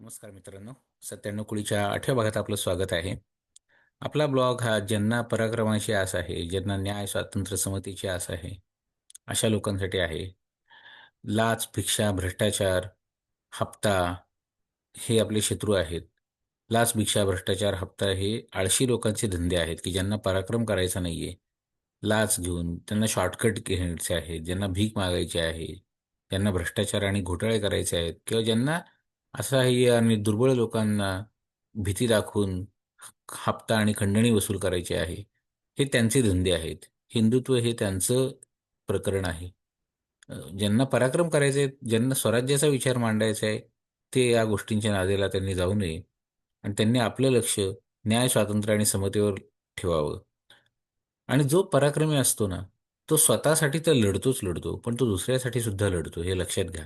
नमस्कार मित्रांनो. सत्त्याण्णव कुळीच्या आठव्या भागात आपलं स्वागत आहे. आपला ब्लॉग हा ज्यांना पराक्रमाची आस आहे ज्यांना न्याय स्वातंत्र्य समतेची आस आहे अशा लोकांसाठी आहे. लाच भिक्षा भ्रष्टाचार हप्ता हे आपले शत्रू आहेत. लाच भिक्षा भ्रष्टाचार हप्ता हे आळशी लोकांचे धंदे आहेत की ज्यांना पराक्रम करायचा नाही आहे लाच घेऊन त्यांना शॉर्टकट घ्यायचे आहेत ज्यांना भीक मागायची आहे ज्यांना भ्रष्टाचार आणि घोटाळे करायचे आहेत किंवा ज्यांना असहाय्य आणि दुर्बळ लोकांना भीती दाखवून हप्ता आणि खंडणी वसूल करायची आहे. हे त्यांचे धंदे आहेत. हिंदुत्व हे त्यांचं प्रकरण आहे. ज्यांना पराक्रम करायचे ज्यांना स्वराज्याचा विचार मांडायचा आहे ते या गोष्टींच्या नादेला त्यांनी जाऊ नये. आणि त्यांनी आपलं लक्ष न्याय स्वातंत्र्य आणि समतेवर ठेवावं. आणि जो पराक्रमी असतो ना तो स्वतःसाठी तर लढतोच लढतो पण तो दुसऱ्यासाठी सुद्धा लढतो हे लक्षात घ्या.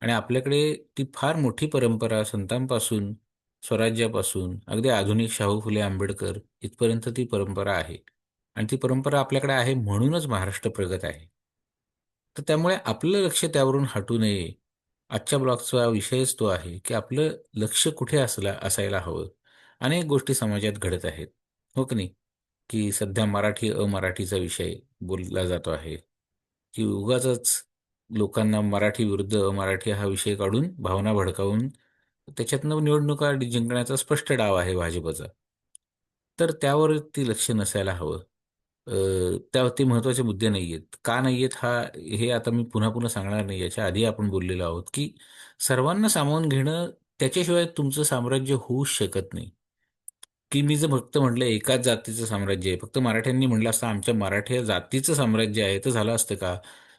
आणि आपल्याकडे ती फार मोठी परंपरा संतांपासून स्वराज्यापासून अगदी आधुनिक शाहू फुले आंबेडकर इथपर्यंत ती परंपरा आहे. आणि ती परंपरा आपल्याकडे आहे म्हणूनच महाराष्ट्र प्रगत आहे. तर त्यामुळे आपलं लक्ष त्यावरून हटू नये. आजच्या ब्लॉगचा विषयच तो आहे की आपलं लक्ष कुठे असला असायला हवं. अनेक गोष्टी समाजात घडत आहेत. हो की नाही? की सध्या मराठी अमराठीचा विषय बोलला जातो आहे. की उगाच लोकांना मराठी विरुद्ध मराठी हा विषय काढून भावना भडकावून त्याच्यातनं निवडणुका जिंकण्याचा स्पष्ट डाव आहे भाजपचा. तर त्यावर ती लक्ष नसायला हवं. त्या ते महत्त्वाचे मुद्दे नाही आहेत का नाही आहेत हा हे आता मी पुन्हा पुन्हा सांगणार नाही. याच्या आधी आपण बोललेलो आहोत की सर्वांना सामावून घेणं त्याच्याशिवाय तुमचं साम्राज्य होऊच शकत नाही. की मी जर फक्त म्हटलं एकाच जातीचं साम्राज्य आहे फक्त मराठ्यांनी म्हटलं असतं आमच्या मराठी जातीचं साम्राज्य आहे तर झालं असतं का?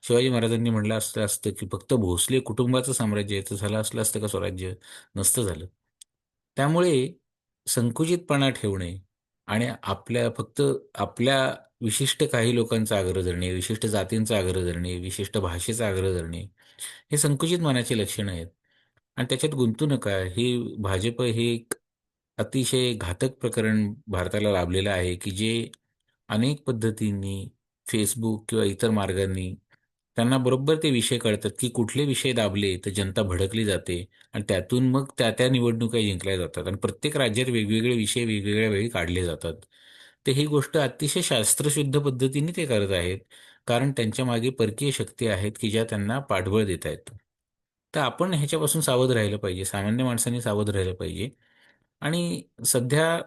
शिवाजी महाराजांनी म्हटलं असतं असतं की फक्त भोसले कुटुंबाचं साम्राज्य आहे तर झालं असलं असतं का स्वराज्य? नसतं झालं. त्यामुळे संकुचितपणा ठेवणे आणि आपल्या फक्त आपल्या विशिष्ट काही लोकांचा आग्रह धरणे विशिष्ट जातींचा आग्रह धरणे विशिष्ट भाषेचा आग्रह धरणे हे संकुचित मनाची लक्षणं आहेत. आणि त्याच्यात गुंतू नका. ही भाजप हे एक अतिशय घातक प्रकरण भारताला लाभलेलं आहे की जे अनेक पद्धतींनी फेसबुक किंवा इतर मार्गांनी त्यांना बरोबर ते विषय कळतात की कुठले विषय दाबले तर जनता भडकली जाते आणि त्यातून मग त्या त्या निवडणुका जिंकल्या जातात आणि प्रत्येक राज्यात वेगवेगळे विषय वेगवेगळ्या वेळी काढले जातात. तर ही गोष्ट अतिशय शास्त्रशुद्ध पद्धतीने ते करत आहेत. कारण त्यांच्या मागे परकीय शक्ती आहेत की ज्या त्यांना पाठबळ देत आहेत. तर आपण ह्याच्यापासून सावध राहिलं पाहिजे. सामान्य माणसांनी सावध राहिलं पाहिजे. आणि सध्या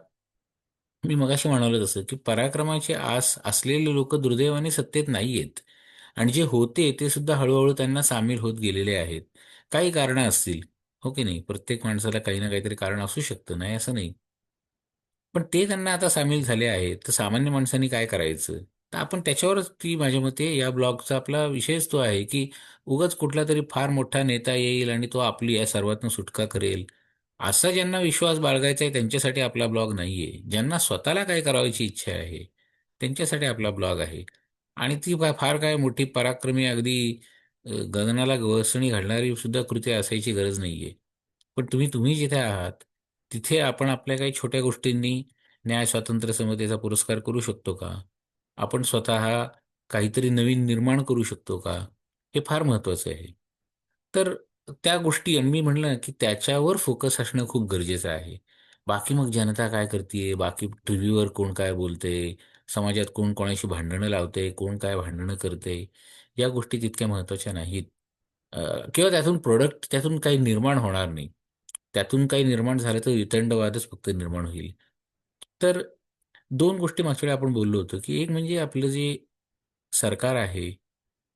मी मगाशी म्हणालो तसं की पराक्रमाची आस असलेले लोक दुर्दैवाने सत्तेत नाही आहेत आणि जे होते ते सुद्धा हळूहळू त्यांना सामील होत गेलेले आहेत. काही कारणं असतील हो की नाही? प्रत्येक माणसाला काही ना काहीतरी कारण असू शकतं नाही असं नाही? पण ते त्यांना आता सामील झाले आहेत तर सामान्य माणसांनी काय करायचं? तर आपण त्याच्यावरच ती माझ्या मते या ब्लॉगचा आपला विषयच तो आहे की उगाच कुठला तरी फार मोठा नेता येईल आणि तो आपली या सर्वातून सुटका करेल असा ज्यांना विश्वास बाळगायचा आहे त्यांच्यासाठी आपला ब्लॉग नाही आहे ज्यांना स्वतःला काय करावयाची इच्छा आहे त्यांच्यासाठी आपला ब्लॉग आहे. आणि ती फार काय मोठी पराक्रमी अगदी गगनाला गवसणी घालणारी सुद्धा कृती असायची गरज नाहीये. पण तुम्ही तुम्ही जिथे आहात तिथे आपण आपल्या काही छोट्या गोष्टींनी न्याय स्वातंत्र्य समतेचा पुरस्कार करू शकतो का? आपण स्वतः काहीतरी नवीन निर्माण करू शकतो का? हे फार महत्वाचं आहे. तर त्या गोष्टी मी म्हणलं की त्याच्यावर फोकस असणं खूप गरजेचं आहे. बाकी मग जनता काय करते बाकी टीव्हीवर कोण काय बोलते समाजात कोण कोणाशी भांडणं लावते कोण काय भांडणं करते या गोष्टी तितक्या महत्त्वाच्या नाहीत. किंवा त्यातून प्रोडक्ट त्यातून काही निर्माण होणार नाही. त्यातून काही निर्माण झालं तर वितंडवादच फक्त निर्माण होईल. तर दोन गोष्टी मागच्या वेळी आपण बोललो होतो की एक म्हणजे आपलं जे सरकार आहे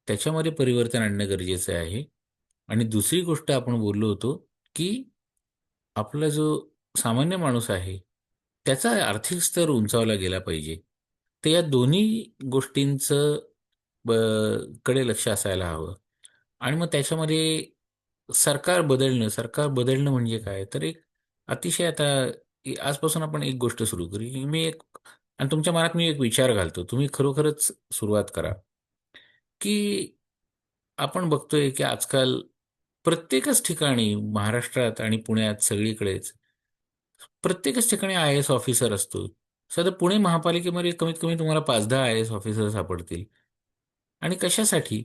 त्याच्यामध्ये परिवर्तन आणणं गरजेचं आहे. आणि दुसरी गोष्ट आपण बोललो होतो की आपला जो सामान्य माणूस आहे त्याचा आर्थिक स्तर उंचावला गेला पाहिजे. तर या दोन्ही गोष्टींचं कडे लक्ष असायला हवं. आणि मग त्याच्यामध्ये सरकार बदलणं सरकार बदलणं म्हणजे काय? तर एक अतिशय आता आजपासून आपण एक गोष्ट सुरू करू मी एक आणि तुमच्या मनात मी एक विचार घालतो. तुम्ही खरोखरच सुरुवात करा. की आपण बघतोय की आजकाल प्रत्येकच ठिकाणी महाराष्ट्रात आणि पुण्यात सगळीकडेच प्रत्येकच ठिकाणी आय एस ऑफिसर असतो. सध्या पुणे महापालिकेमध्ये कमीत कमी तुम्हाला पाच दहा आय एस ऑफिसर सापडतील. आणि कशासाठी?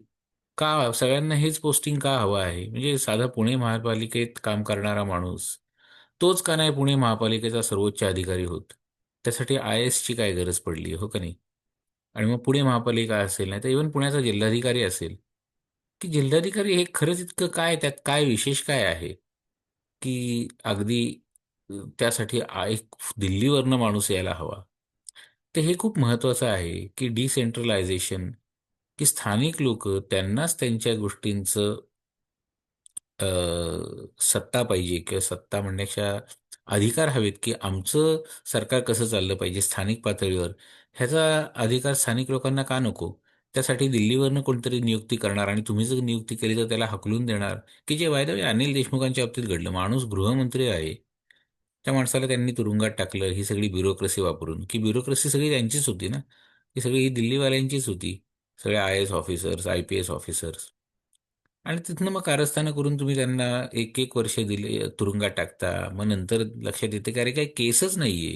का सगळ्यांना हेच पोस्टिंग का हवं आहे? म्हणजे साधा पुणे महापालिकेत काम करणारा माणूस तोच का नाही पुणे महापालिकेचा सर्वोच्च अधिकारी होत? त्यासाठी आय एसची काय गरज पडली? हो का नाही? आणि मग पुणे महापालिका असेल नाही तर इव्हन पुण्याचा जिल्हाधिकारी असेल. की जिल्हाधिकारी हे खरंच इतकं काय त्यात काय विशेष काय आहे? की अगदी त्यासाठी एक दिल्लीवरनं माणूस यायला हवा. तर हे खूप महत्वाचं आहे की डिसेंट्रलायझेशन की स्थानिक लोक त्यांनाच त्यांच्या गोष्टींचं सत्ता पाहिजे किंवा सत्ता म्हणण्याच्या अधिकार हवेत की आमचं सरकार कसं चाललं पाहिजे स्थानिक पातळीवर. ह्याचा अधिकार स्थानिक लोकांना का नको? त्यासाठी दिल्लीवरनं कोणतरी नियुक्ती करणार आणि तुम्ही जर नियुक्ती केली तर त्याला हकलून देणार की जे वायदा अनिल देशमुखांच्या बाबतीत घडलं. माणूस गृहमंत्री आहे. त्या माणसाला त्यांनी तुरुंगात टाकलं ही सगळी ब्युरोक्रेसी वापरून. की ब्युरोक्रेसी सगळी त्यांचीच होती ना? ही सगळी ही दिल्लीवाल्यांचीच होती. सगळे I S officers I P S officers आणि तिथनं मग कारस्थानं करून तुम्ही त्यांना एक एक वर्ष दिले तुरुंगात टाकता. मग नंतर लक्षात येते की अरे काही केसच नाही आहे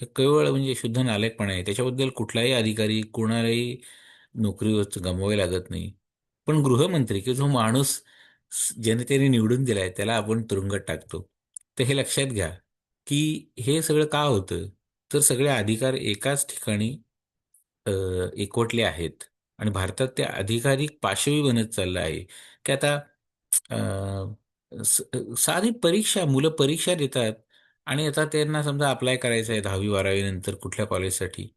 हे केवळ म्हणजे शुद्ध नालेकपणा आहे. त्याच्याबद्दल कुठलाही अधिकारी कोणालाही नोकरीवर गमवावी लागत नाही. पण गृहमंत्री किंवा जो माणूस जनतेने निवडून दिलाय त्याला आपण तुरुंगात टाकतो. तर हे लक्षात घ्या. की हे सगळं का होतं? तर सगळे अधिकार एकाच ठिकाणी एकवटले आहेत. आणि भारतात ते अधिकाधिक पाशवी बनत चाललं आहे. की आता स- साधी परीक्षा मुलं परीक्षा देतात आणि आता त्यांना समजा अप्लाय करायचं आहे दहावी बारावी नंतर कुठल्या कॉलेजसाठी.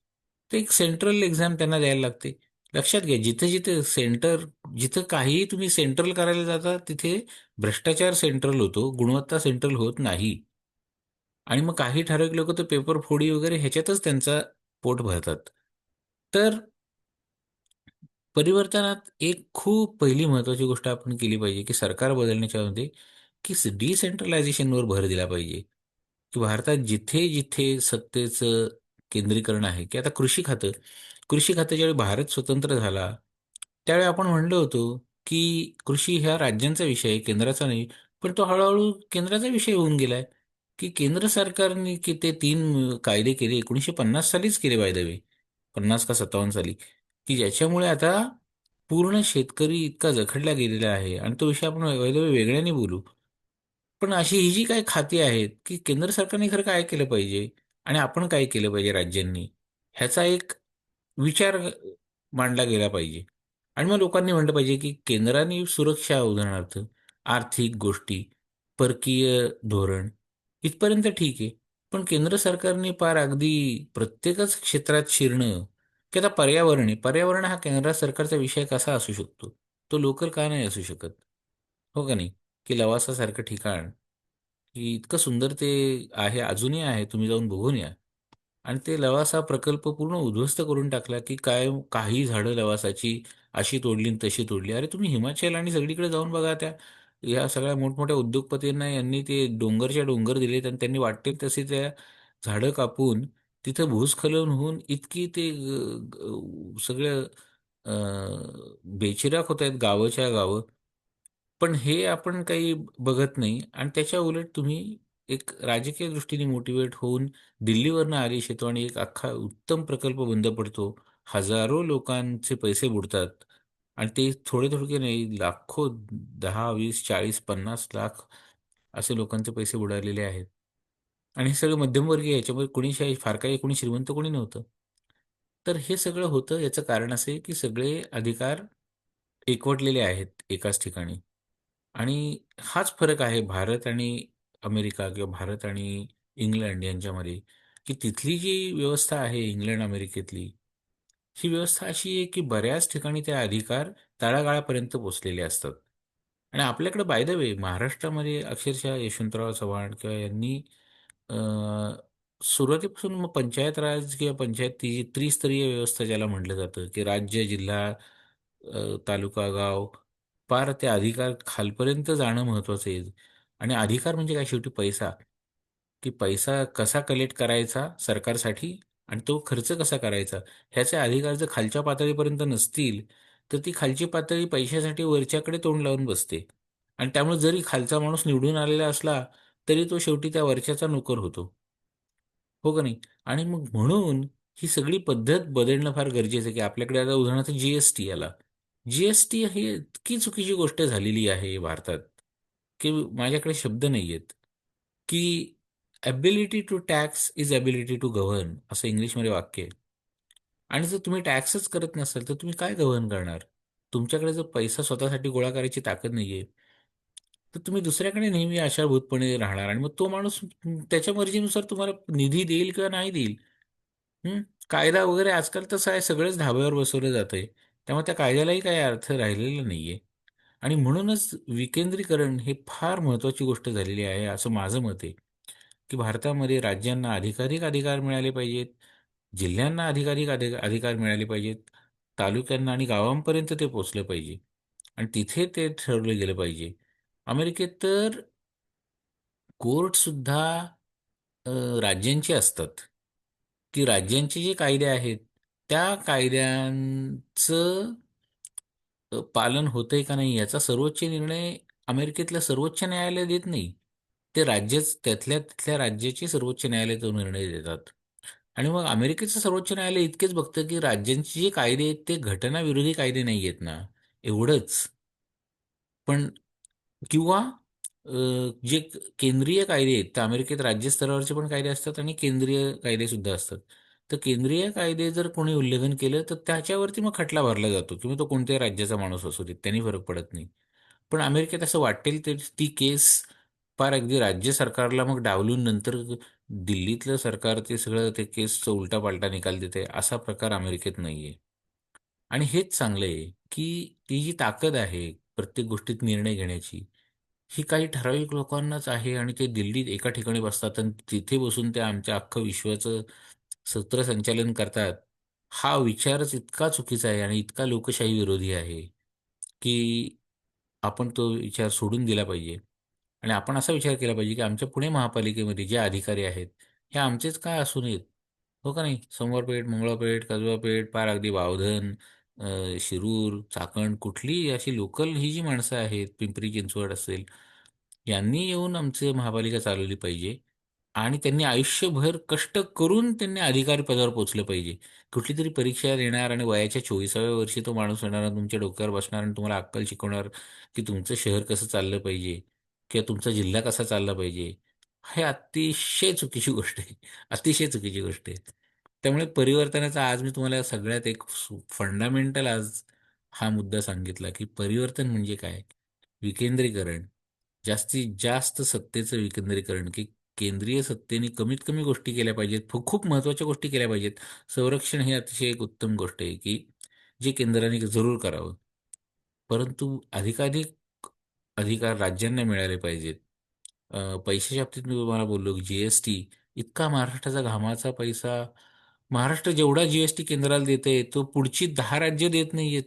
तर एक सेंट्रल एक्झाम त्यांना द्यायला लागते. लक्षात घ्या जिथे जिथे सेंटर जिथं काहीही तुम्ही सेंट्रल करायला जाता तिथे भ्रष्टाचार सेंट्रल होतो गुणवत्ता सेंट्रल होत नाही. आणि मग काही ठराविक लोक तर पेपर फोडी वगैरे ह्याच्यातच त्यांचा पोट भरतात. तर परिवर्तनात एक खूप पहिली महत्वाची गोष्ट आपण केली पाहिजे की सरकार बदलण्याच्या मध्ये की डिसेंट्रलायझेशनवर भर दिला पाहिजे. की भारतात जिथे जिथे सत्तेचं केंद्रीकरण आहे की आता कृषी खातं कृषी खातं ज्यावेळी भारत स्वतंत्र झाला त्यावेळी आपण म्हणलो होतो की कृषी ह्या राज्यांचा विषय आहे केंद्राचा नाही पण तो हळूहळू केंद्राचा विषय होऊन गेलाय. की केंद्र सरकारने की ते तीन कायदे केले एकोणीसशे पन्नास सालीच केले बाय द वे पन्नास का सत्तावन्न साली. की ज्याच्यामुळे आता पूर्ण शेतकरी इतका जखडला गेलेला आहे. आणि तो विषय आपण वे- वेगळ्याने बोलू. पण अशी ही जी काही खाती आहेत की केंद्र सरकारने खरं काय केलं पाहिजे? आणि आपण काय केलं पाहिजे राज्यांनी? ह्याचा एक विचार मांडला गेला पाहिजे. आणि मग लोकांनी म्हटलं पाहिजे की केंद्राने सुरक्षा उदाहरणार्थ आर्थिक गोष्टी परकीय धोरण इथपर्यंत ठीक आहे. पण केंद्र सरकारने पार अगदी प्रत्येकच क्षेत्रात शिरणं की आता पर्यावरण आहे. पर्यावरण हा केंद्र सरकारचा विषय कसा असू शकतो? तो लोकल का नाही असू शकत? हो का नाही? की लवासासारखं ठिकाण की इतकं सुंदर ते आहे अजूनही आहे तुम्ही जाऊन बघून या. आणि ते लवासा प्रकल्प पूर्ण उद्ध्वस्त करून टाकला की काय काही झाडं लवासाची अशी तोडली आणि तशी तोडली. अरे तुम्ही हिमाचल आणि सगळीकडे जाऊन बघा त्या. या सगळ्या मोठमोठ्या उद्योगपतींना यांनी ते डोंगरच्या डोंगर दिलेत आणि त्यांनी वाटेल तसे त्या झाडं कापून तिथं भूस्खलन होऊन इतकी ते ग- सगळं अं, बेचिराख होत आहेत गावच्या गावं. पण हे आपण काही बघत नाही आणि त्याच्या उलट तुम्ही एक राजकीय दृष्टीने मोटिवेट होऊन दिल्लीवरनं आदेश येतो आणि एक अख्खा उत्तम प्रकल्प बंद पडतो. हजारो लोकांचे पैसे बुडतात. आणि ते थोडे थोडके नाही लाखो दहा वीस चाळीस पन्नास लाख असे लोकांचे पैसे बुडालेले आहेत. आणि हे सगळं मध्यमवर्गीय याच्यामध्ये कोणी शाही- फार काही कोणी श्रीमंत कोणी नव्हतं. तर हे सगळं होतं याचं कारण असे की सगळे अधिकार एकवटलेले आहेत एकाच ठिकाणी. आणि हाच फरक आहे भारत आणि अमेरिका किंवा भारत आणि इंग्लंड यांच्यामध्ये की तिथली जी व्यवस्था आहे इंग्लंड अमेरिकेतली ही व्यवस्था अशी आहे की बऱ्याच ठिकाणी ते अधिकार तळागाळापर्यंत पोचलेले असतात. आणि आपल्याकडे बाय द वे महाराष्ट्रामध्ये अक्षरशः यशवंतराव चव्हाण किंवा यांनी सुरुवातीपासून मग पंचायत राज किंवा पंचायत ती त्रिस्तरीय व्यवस्था ज्याला म्हटलं जातं की राज्य जिल्हा अ, तालुका गाव पार ते अधिकार खालपर्यंत जाणं महत्वाचं आहे. आणि अधिकार म्हणजे काय? शेवटी पैसा. की पैसा कसा कलेक्ट करायचा सरकारसाठी? आणि तो खर्च कसा करायचा? ह्याचे अधिकार जर खालच्या पातळीपर्यंत नसतील तर ती खालची पातळी पैशासाठी वरच्याकडे तोंड लावून बसते. आणि त्यामुळे जरी खालचा माणूस निवडून आलेला असला तरी तो शेवटी त्या वरच्याचा नोकर होतो. हो का नाही? आणि मग म्हणून ही सगळी पद्धत बदलणं फार गरजेचं आहे की आपल्याकडे आता उदाहरणार्थ जीएसटी आला. जीएसटी ही इतकी चुकीची गोष्ट झालेली आहे भारतात की माझ्याकडे शब्द नाही आहेत की ability to tax is ability to govern असं इंग्लिशमध्ये वाक्य आहे. आणि जर तुम्ही टॅक्सच करत नसाल तर तुम्ही काय गव्हर्न करणार? तुमच्याकडे जर पैसा स्वतःसाठी गोळा करायची ताकद नाही आहे तर तुम्ही दुसऱ्याकडे नेहमी आशाभूतपणे राहणार आणि मग तो माणूस त्याच्या मर्जीनुसार तुम्हाला निधी देईल किंवा नाही देईल. कायदा वगैरे आजकाल तसं आहे सगळंच धाब्यावर बसवलं जातं आहे त्यामुळे त्या कायद्यालाही काही अर्थ राहिलेला नाही आहे आणि म्हणूनच विकेंद्रीकरण हे फार महत्त्वाची गोष्ट झालेली आहे असं माझं मत आहे. की भारतामध्ये राज्यांना अधिकाधिक अधिकार मिळाले पाहिजेत जिल्ह्यांना अधिकाधिक अधिक अधिकार मिळाले पाहिजेत तालुक्यांना आणि गावांपर्यंत ते पोचलं पाहिजे आणि तिथे ते ठरवलं गेलं पाहिजे. अमेरिकेत तर कोर्टसुद्धा राज्यांची असतात. की राज्यांचे जे कायदे आहेत त्या कायद्यांचं पालन होतंय का नाही याचा सर्वोच्च निर्णय अमेरिकेतलं सर्वोच्च न्यायालय देत नाही. ते राज्यच त्यातल्या तिथल्या राज्याचे सर्वोच्च न्यायालय तो निर्णय देतात. आणि मग अमेरिकेचं सर्वोच्च न्यायालय इतकेच बघतं की राज्यांचे जे कायदे आहेत ते घटनाविरोधी कायदे नाही आहेत ना. एवढंच. पण किंवा जे केंद्रीय कायदे आहेत तर अमेरिकेत राज्यस्तरावरचे पण कायदे असतात आणि केंद्रीय कायदे सुद्धा असतात. तर केंद्रीय कायदे जर कोणी उल्लंघन केलं तर त्याच्यावरती मग खटला भरला जातो किंवा तो कोणत्याही राज्याचा माणूस असू देत त्यांनी फरक पडत नाही. पण अमेरिकेत असं वाटेल तर ती केस फार अगदी राज्य सरकारला मग डावलून नंतर दिल्लीतलं सरकार ते सगळं ते केसचं उलटापालटा निकाल देते असा प्रकार अमेरिकेत नाहीये. आणि हेच चांगलं आहे की ती जी ताकद आहे प्रत्येक गोष्टीत निर्णय घेण्याची ही काही ठराविक लोकांनाच आहे आणि ते दिल्लीत एका ठिकाणी बसतात आणि तिथे बसून ते आमच्या अख्खं विश्वाचं सूत्रसंचालन करतात हा विचारच इतका चुकीचा आहे आणि इतका लोकशाही विरोधी आहे की आपण तो विचार सोडून दिला पाहिजे. आणि आपण असा विचार केला पाहिजे की आमच्या पुणे महापालिकेमध्ये जे अधिकारी आहेत हे आमचेच काय असू नयेत हो का नाही? सोमवारपेठ मंगळवारपेठ कसबापेठ पार अगदी वावधन शिरूर चाकण कुठली अशी लोकल ही जी माणसं आहेत पिंपरी चिंचवड असेल यांनी येऊन आमचं महापालिका चालवली पाहिजे आणि त्यांनी आयुष्यभर कष्ट करून त्यांनी अधिकारी पदावर पोचलं पाहिजे. कुठली तरी परीक्षा देणार आणि वयाच्या चोवीसाव्या वर्षी तो माणूस येणार तुमच्या डोक्यावर बसणार आणि तुम्हाला अक्कल शिकवणार की तुमचं शहर कसं चाललं पाहिजे. किंवा तुमचा जिल्हा कसा चालला पाहिजे हे अतिशय चुकीची गोष्ट आहे. अतिशय चुकीची गोष्ट आहे. त्यामुळे परिवर्तनाचा आज मी तुम्हाला सगळ्यात एक फंडामेंटल आज हा मुद्दा सांगितला की परिवर्तन म्हणजे काय? विकेंद्रीकरण. जास्तीत जास्त सत्तेचं विकेंद्रीकरण की केंद्रीय सत्तेने कमीत कमी गोष्टी केल्या पाहिजेत खूप महत्त्वाच्या गोष्टी केल्या पाहिजेत. संरक्षण ही अतिशय एक उत्तम गोष्ट आहे की जे केंद्राने जरूर करावं. परंतु अधिकाधिक अधिकार राज्यांना मिळाले पाहिजेत. अ, पैशाच्या बाबतीत मी तुम्हाला बोललो की जीएसटी इतका महाराष्ट्राचा घामाचा पैसा महाराष्ट्र जेवढा जीएसटी केंद्राला देते तो पुढची दहा राज्य देत नाहीयेत.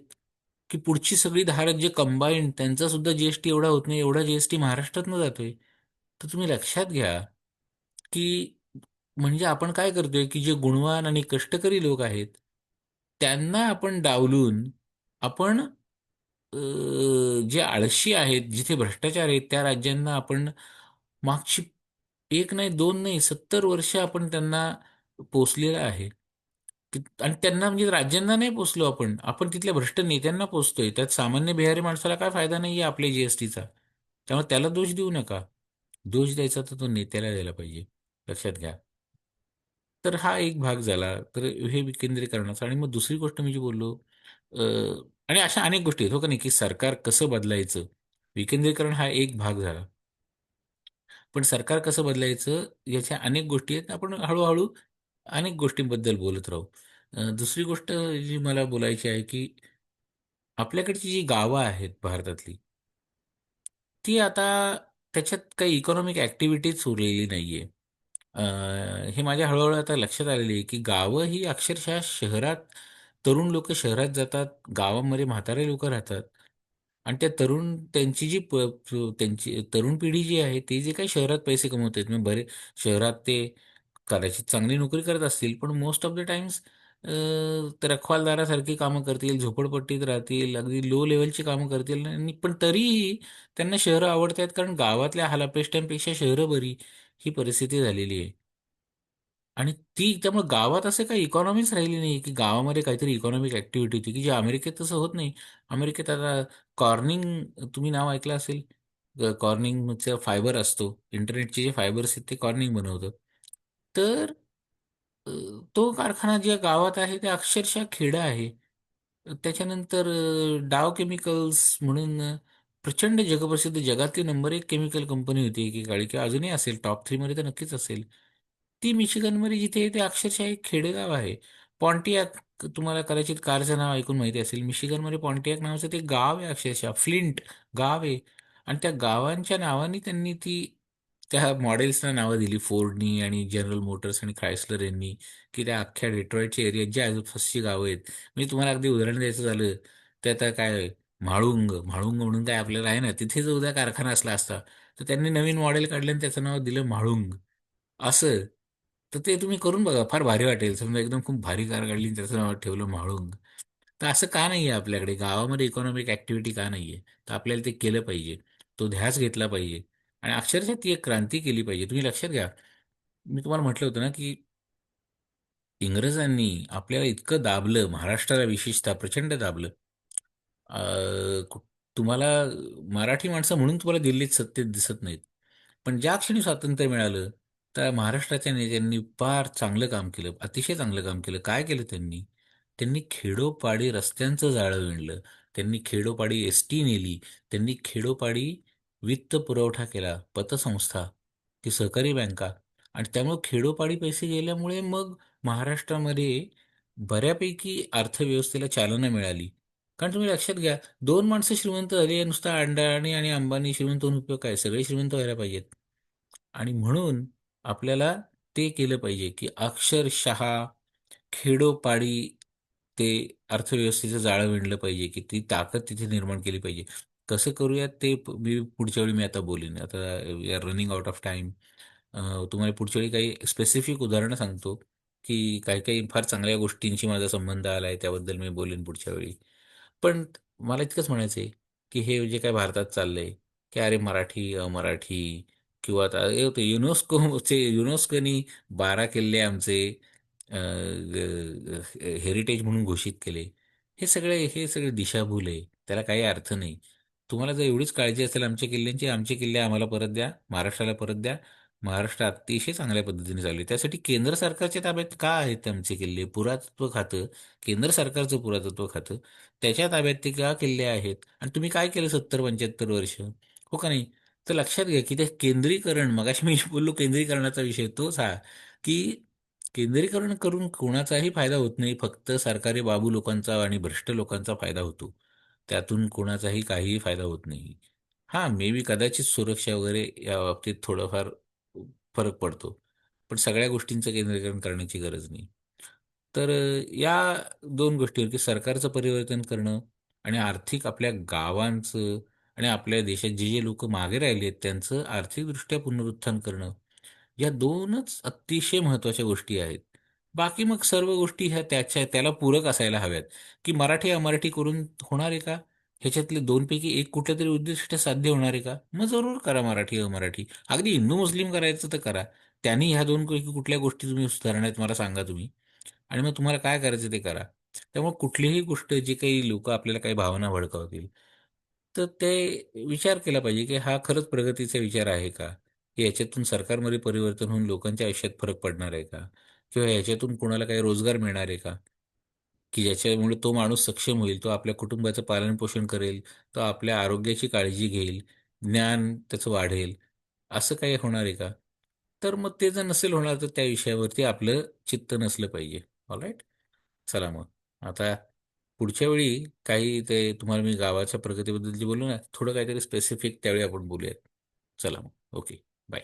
की पुढची सगळी दहा राज्य कंबाईंड त्यांचा सुद्धा जीएसटी एवढा होत नाही एवढा जीएसटी महाराष्ट्रातनं जातोय. तर तुम्ही लक्षात घ्या की म्हणजे आपण काय करतोय की जे गुणवान आणि कष्टकरी लोक आहेत त्यांना आपण डावलून आपण जे आळशी आहेत जिथे भ्रष्टाचार आहेत त्या राज्यांना आपण मागची एक नाही दोन नाही सत्तर वर्ष आपण त्यांना पोचलेलं आहे. आणि त्यांना म्हणजे राज्यांना नाही पोचलो आपण. आपण तिथल्या भ्रष्ट नेत्यांना पोचतोय त्यात सामान्य बिहारी माणसाला काय फायदा नाही आहे आपल्या जीएसटीचा त्यामुळे त्याला दोष देऊ नका. दोष द्यायचा तर तो नेत्याला द्यायला पाहिजे. लक्षात घ्या. तर हा एक भाग झाला. तर हे विकेंद्रीकरणाचा. आणि मग दुसरी गोष्ट मी जी बोललो आणि अशा अनेक गोष्टी आहेत. हो का नाही? की सरकार कसं बदलायचं? विकेंद्रीकरण हा एक भाग झाला. पण सरकार कसं बदलायचं? याच्या अनेक गोष्टी आहेत. आपण हळूहळू अनेक गोष्टींबद्दल बोलत राहू. दुसरी गोष्ट जी मला बोलायची आहे की आपल्याकडची जी गावं आहेत भारतातली ती आता त्याच्यात काही इकॉनॉमिक ॲक्टिव्हिटीज उरलेली नाहीये. आहे हे माझ्या हळूहळू आता लक्षात आलेली आहे की गावं ही अक्षरशः शहरात तरुण लोक शहरात जातात गावामध्ये म्हातारे लोक राहतात. आणि त्या तरुण त्यांची जी प प- त्यांची तरुण पिढी जी आहे ती जे काही शहरात पैसे कमवत आहेत म्हणजे बरे शहरात ते कदाचित चांगली नोकरी करत असतील पण मोस्ट ऑफ द टाइम्स ते रखवालदारासारखी कामं करतील झोपडपट्टीत राहतील अगदी लो लेवलची कामं करतील आणि पण तरीही त्यांना शहरं आवडत आहेत कारण गावातल्या हालापेष्ट्यांपेक्षा शहरं बरी ही परिस्थिती झालेली आहे. आणि ती त्यामुळे गावात असं काही इकॉनॉमीच राहिली नाही की गावामध्ये काहीतरी इकॉनॉमिक ऍक्टिव्हिटी होती की जे अमेरिकेत तसं होत नाही. अमेरिकेत आता कॉर्निंग तुम्ही नाव ऐकलं असेल? कॉर्निंगचा फायबर असतो. इंटरनेटचे जे फायबर्स आहेत ते कॉर्निंग बनवतं. तर अ, तो कारखाना ज्या गावात आहे ते अक्षरशः खेडं आहे. त्याच्यानंतर अ, डाव केमिकल्स म्हणून अ, प्रचंड जगप्रसिद्ध जगातली नंबर एक केमिकल कंपनी होती एकेकाळी किंवा अजूनही असेल टॉप थ्रीमध्ये तर नक्कीच असेल. ती मिशिगनमध्ये जिथे आहे ते अक्षरशः एक खेडेगाव आहे. पॉन्टियाक तुम्हाला कदाचित कारचं नाव ऐकून माहिती असेल. मिशिगनमध्ये पॉन्टियाक नावाचं ते गाव आहे अक्षरशः. फ्लिंट गाव आहे. आणि त्या गावांच्या नावाने त्यांनी ती त्या मॉडेल्सना नावं दिली. फोर्डनी आणि जनरल मोटर्स आणि क्रायसलर यांनी की त्या अख्ख्या डेट्रॉइटच्या एरियात जी आजूबाजूची गावं आहेत. म्हणजे तुम्हाला अगदी उदाहरण द्यायचं झालं तर आता काय म्हाळुंग. म्हाळुंग म्हणून काय आपल्याला आहे ना तिथे जर उद्या कारखाना असला असता. तर त्यांनी नवीन मॉडेल काढलं आणि त्याचं नाव दिलं म्हाळुंग. असं. तर ते तुम्ही करून बघा फार भारी वाटेल. समजा एकदम खूप भारी कार काढली आणि त्याचं नाव ठेवलं म्हाळुंग. तर असं का नाही आहे आपल्याकडे? गावामध्ये इकॉनॉमिक ॲक्टिव्हिटी का नाही आहे तर आपल्याला ते केलं पाहिजे. तो ध्यास घेतला पाहिजे. आणि अक्षरशः ती एक क्रांती केली पाहिजे. तुम्ही लक्षात घ्या. मी तुम्हाला म्हटलं होतं ना की इंग्रजांनी आपल्याला इतकं दाबलं महाराष्ट्राला विशेषतः प्रचंड दाबलं. तुम्हाला मराठी माणसं म्हणून तुम्हाला दिल्लीत सत्तेत दिसत नाहीत. पण ज्या क्षणी स्वातंत्र्य मिळालं तर महाराष्ट्राच्या नेत्यांनी फार चांगलं काम केलं अतिशय चांगलं काम केलं. काय केलं त्यांनी? त्यांनी खेडोपाडी रस्त्यांचं जाळं विणलं. त्यांनी खेडोपाडी एस टी नेली. त्यांनी खेडोपाडी वित्त पुरवठा केला पतसंस्था की सहकारी बँका. आणि त्यामुळे खेडोपाडी पैसे गेल्यामुळे मग महाराष्ट्रामध्ये बऱ्यापैकी अर्थव्यवस्थेला चालना मिळाली. कारण तुम्ही लक्षात घ्या दोन माणसं श्रीमंत झाली नुसता अंडाणी आणि अंबानी. श्रीमंत होऊन उपयोग काय? सगळे श्रीमंत व्हायला पाहिजेत. आणि म्हणून आपल्याला ते केलं पाहिजे की अक्षरशः खेडोपाडी ते अर्थव्यवस्थेचं जाळं विणलं पाहिजे की ती ताकद तिथे निर्माण केली पाहिजे. कसं करूयात ते प- मी पुढच्या वेळी मी आता बोलेन. आता we are running out of time तुम्हाला पुढच्या वेळी काही स्पेसिफिक उदाहरणं सांगतो की काही काही फार चांगल्या गोष्टींशी माझा संबंध आला आहे त्याबद्दल मी बोलेन पुढच्या वेळी. पण मला इतकंच म्हणायचं आहे की हे जे काय भारतात चाललंय की अरे मराठी अमराठी किंवा आता हे होते युनेस्कोचे युनेस्कोनी बारा किल्ले आमचे हेरिटेज म्हणून घोषित केले. हे सगळे हे सगळे दिशाभूल आहे. त्याला काही अर्थ नाही. तुम्हाला जर एवढीच काळजी असेल आमच्या किल्ल्यांची आमचे किल्ले आम्हाला परत द्या महाराष्ट्राला परत द्या. महाराष्ट्र अतिशय चांगल्या पद्धतीने चालू आहे. त्यासाठी केंद्र सरकारच्या ताब्यात का आहेत आमचे किल्ले? पुरातत्व खातं केंद्र सरकारचं पुरातत्व खातं. त्याच्या ताब्यात ते का किल्ले आहेत? आणि तुम्ही काय केलं सत्तर पंच्याहत्तर वर्ष? हो का नाही? तर लक्षात घ्या की ते केंद्रीकरण मगाशी मी बोललो केंद्रीकरणाचा विषय तोच हा की केंद्रीकरण करून कोणाचाही फायदा होत नाही. फक्त सरकारी बाबू लोकांचा आणि भ्रष्ट लोकांचा फायदा होतो. त्यातून कोणाचाही काहीही फायदा होत नाही. हां मे बी कदाचित सुरक्षा वगैरे या बाबतीत थोडंफार फरक पडतो. पण सगळ्या गोष्टींचं केंद्रीकरण करण्याची गरज नाही. तर या दोन गोष्टीवर की सरकारचं परिवर्तन करणं आणि आर्थिक आपल्या गावांचं आणि आपल्या देशात जे जे लोक मागे राहिले आहेत त्यांचं आर्थिकदृष्ट्या पुनरुत्थान करणं या दोनच अतिशय महत्त्वाच्या गोष्टी आहेत. बाकी मग सर्व गोष्टी ह्या त्याच्या त्याला पूरक असायला हव्यात. की मराठी अमराठी करून होणार आहे का? ह्याच्यातले दोनपैकी एक कुठलं तरी उद्दिष्ट साध्य होणार आहे का? मग जरूर करा मराठी अमराठी. अगदी हिंदू मुस्लिम करायचं तर करा. त्यांनी ह्या दोन पैकी कुठल्या गोष्टी तुम्ही सुधारण्यात मला सांगा तुम्ही. आणि मग तुम्हाला काय करायचं ते करा. त्यामुळे कुठलीही गोष्ट जी काही लोक आपल्याला काही भावना भडकावतील तर ते विचार केला पाहिजे की हा खरंच प्रगतीचा विचार आहे का? की याच्यातून सरकारमध्ये परिवर्तन होऊन लोकांच्या आयुष्यात फरक पडणार आहे का? किंवा याच्यातून कोणाला काही रोजगार मिळणार आहे का? की ज्याच्यामुळे तो माणूस सक्षम होईल तो आपल्या कुटुंबाचं पालनपोषण करेल तो आपल्या आरोग्याची काळजी घेईल ज्ञान त्याचं वाढेल असं काही होणार आहे का? तर मग ते जर नसेल होणार तर त्या विषयावरती आपलं चित्त नसलं पाहिजे. ऑलराईट चला मग. आता पुढच्या वेळी काही ते तुम्हाला मी गावाच्या प्रगतीबद्दल जे बोललो ना थोडं काहीतरी स्पेसिफिक त्यावेळी आपण बोलूयात. चला मग. Okay bye